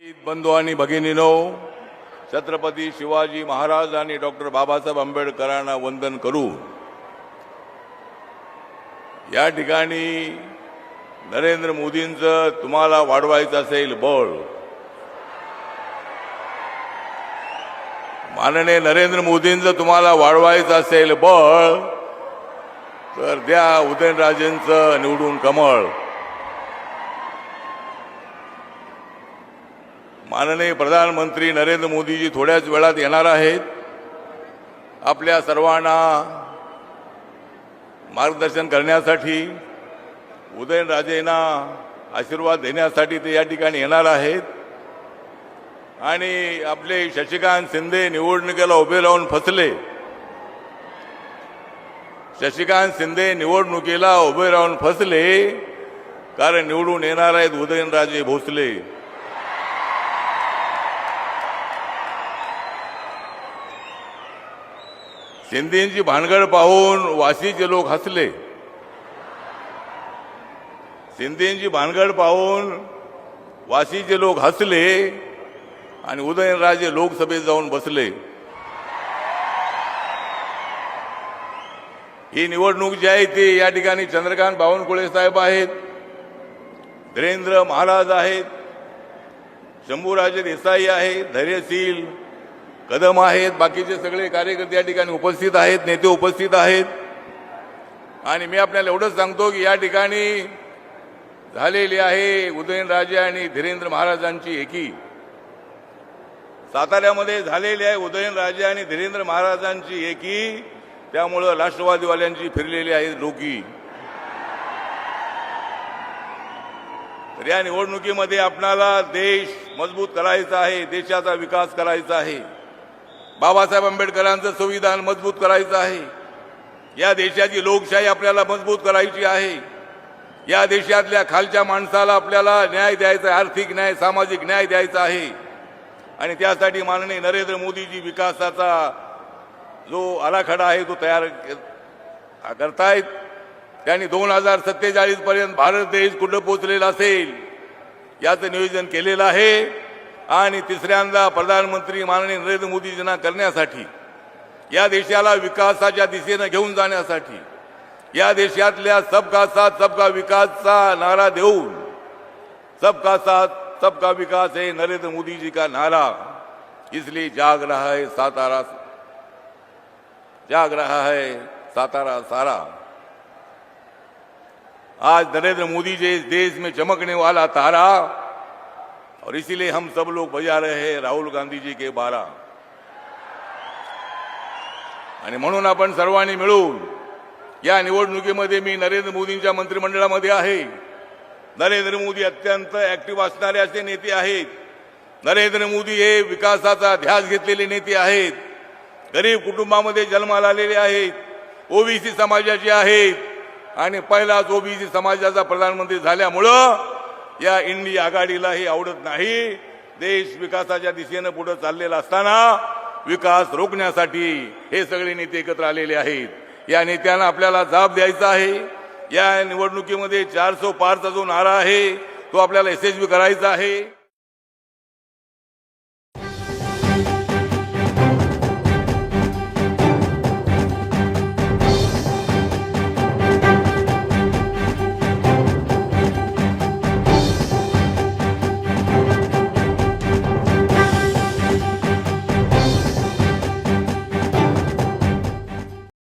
बंधू आणि भगिनीनो छत्रपती शिवाजी महाराज आणि डॉक्टर बाबासाहेब आंबेडकरांना वंदन करू. या ठिकाणी नरेंद्र मोदींचं तुम्हाला वाढवायचं असेल बळ. माननीय नरेंद्र मोदींचं तुम्हाला वाढवायचं असेल बळ तर द्या उदयनराजेंचं निवडून कमळ. माननीय प्रधानमंत्री नरेंद्र मोदीजी थोड्याच वेळात येणार आहेत. आपल्या सर्वांना मार्गदर्शन करण्यासाठी उदयनराजेंना आशीर्वाद देण्यासाठी ते या ठिकाणी येणार आहेत. आणि आपले शशिकांत शिंदे निवडणुकीला उभे राहून फसले. शशिकांत शिंदे निवडणुकीला उभे राहून फसले कारण निवडून येणार आहेत उदयनराजे भोसले. शिंदेची भानगड पाहून वाशीचे लोक हसले. शिंदेची भानगड पाहून वाशीचे लोक हसले आणि उदयनराजे लोकसभेत जाऊन बसले. ही निवडणूक जी आहे ती या ठिकाणी चंद्रकांत बावनकुळे साहेब आहेत धीरेंद्र महाराज आहेत शंभूराजे देसाई आहेत धैर्यशील कदम आहेत बाकीचे सगळे कार्यकर्ते या ठिकाणी उपस्थित आहेत नेते उपस्थित आहेत. आणि मी आपल्याला एवढंच सांगतो की या ठिकाणी झालेली आहे उदयनराजे आणि धीरेंद्र महाराजांची एकी. साताऱ्यामध्ये झालेली आहे उदयनराजे आणि धीरेंद्र महाराजांची एकी. त्यामुळं राष्ट्रवादीवाल्यांची फिरलेली आहे लोकी तर या निवडणुकीमध्ये आपणाला देश मजबूत करायचा आहे देशाचा विकास करायचा आहे. बाबासाहेब आंबेडकरांचं संविधान मजबूत करायचं आहे. या देशाची लोकशाही आपल्याला मजबूत करायची आहे. या देशातल्या खालच्या माणसाला आपल्याला न्याय द्यायचा आहे आर्थिक न्याय सामाजिक न्याय द्यायचा आहे. आणि त्यासाठी माननीय नरेंद्र मोदीजी विकासाचा जो आराखडा आहे तो तयार करतायत. त्यांनी दोन हजार सत्तेचाळीस पर्यंत भारत देश कुठं पोचलेला असेल याचं नियोजन केलेलं आहे. आणि प्रधानमंत्री माननीय नरेंद्र मोदीजींना करण्यासाठी, या देशाला विकासाच्या घेऊन जाण्यासाठी, या देशातल्या सबका साथ सबका विकासचा नारा देऊन सबका साथ सबका विकास है नरेंद्र मोदी जी का नारा? इसलिए जाग रहा है सातारा जाग रहा है सातारा सारा। आज नरेंद्र मोदी जी इस देश में चमकने वाला तारा और इसीलिए हम सब लोग बजा रहे हैं राहुल गांधी जी के बारा। आणि म्हणून आपण सर्वांनी मिळून या निवडणुकीमध्ये मी नरेंद्र मोदींच्या मंत्रिमंडळामध्ये आहे. नरेंद्र मोदी अत्यंत ऍक्टिव्ह असणारे असे नेते आहेत. नरेंद्र मोदी हे विकासाचा ध्यास घेतलेले नेते आहेत. गरीब कुटुंबामध्ये जन्माला आलेले आहेत. ओबीसी समाजाचे आहेत. आणि पहिलाच ओबीसी समाजाचा प्रधानमंत्री झाल्यामुळं या इंडी आघाडीलाही आवडत नाही. देश विकासाच्या दिशेनं पुढे चाललेला असताना विकास रोखण्यासाठी हे सगळे नेते एकत्र आलेले आहेत. या नेत्यांना आपल्याला जाब द्यायचा आहे. या निवडणुकीमध्ये चारसो पारचा जो नारा आहे तो आपल्याला यशस्वी करायचा आहे.